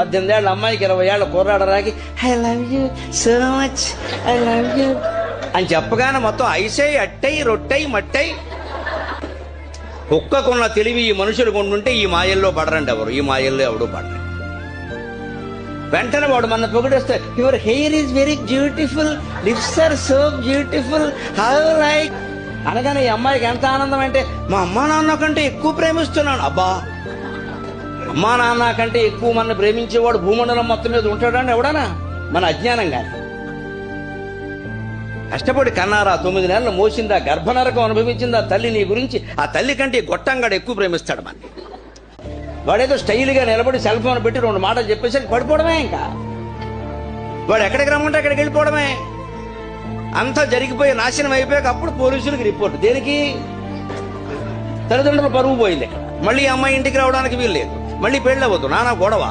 పద్దెనిమిది ఏళ్ళ అమ్మాయికి ఇరవై ఏళ్ళ కుర్రాడు రాకి I love you so much I love you అని చెప్పగానే మొత్తం ఐసై అట్టై రొట్టై మట్టై. కుక్కకున్న తెలివి ఈ మనుషులు కొండుంటే ఈ మాయల్లో పడరండి ఎవరు. ఈ మాయల్లో ఎవడు పడరు. వెంటనే వాడు మన పొగిడేస్తే your hair is very beautiful lips are so beautiful how like అనగానే ఈ అమ్మాయికి ఎంత ఆనందం అంటే మా అమ్మా నాన్న కంటే ఎక్కువ ప్రేమిస్తున్నాను. అబ్బా! అమ్మా నాన్న కంటే ఎక్కువ మన ప్రేమించేవాడు భూమండలం మొత్తం మీద ఉంటాడని ఎవడనా మన అజ్ఞానం కానీ కష్టపడి కన్నారా తొమ్మిది నెలలు మోసిందా గర్భనరకం అనుభవించిందా తల్లి నీ గురించి? ఆ తల్లి కంటే గొట్టంగాడు ఎక్కువ ప్రేమిస్తాడు మన వాడేదో స్టైల్గా నిలబడి సెల్ ఫోన్ పెట్టి రెండు మాటలు చెప్పేసి పడిపోవడమే ఇంకా. వాడు ఎక్కడికి రమ్మంటే అక్కడికి వెళ్ళిపోవడమే. అంతా జరిగిపోయి నాశనం అయిపోయాక అప్పుడు పోలీసులకి రిపోర్ట్. దేనికి? తల్లిదండ్రులు పరువు పోయింది. మళ్ళీ అమ్మాయి ఇంటికి రావడానికి వీలు లేదు. మళ్ళీ పెళ్ళవద్దు నానా గొడవ.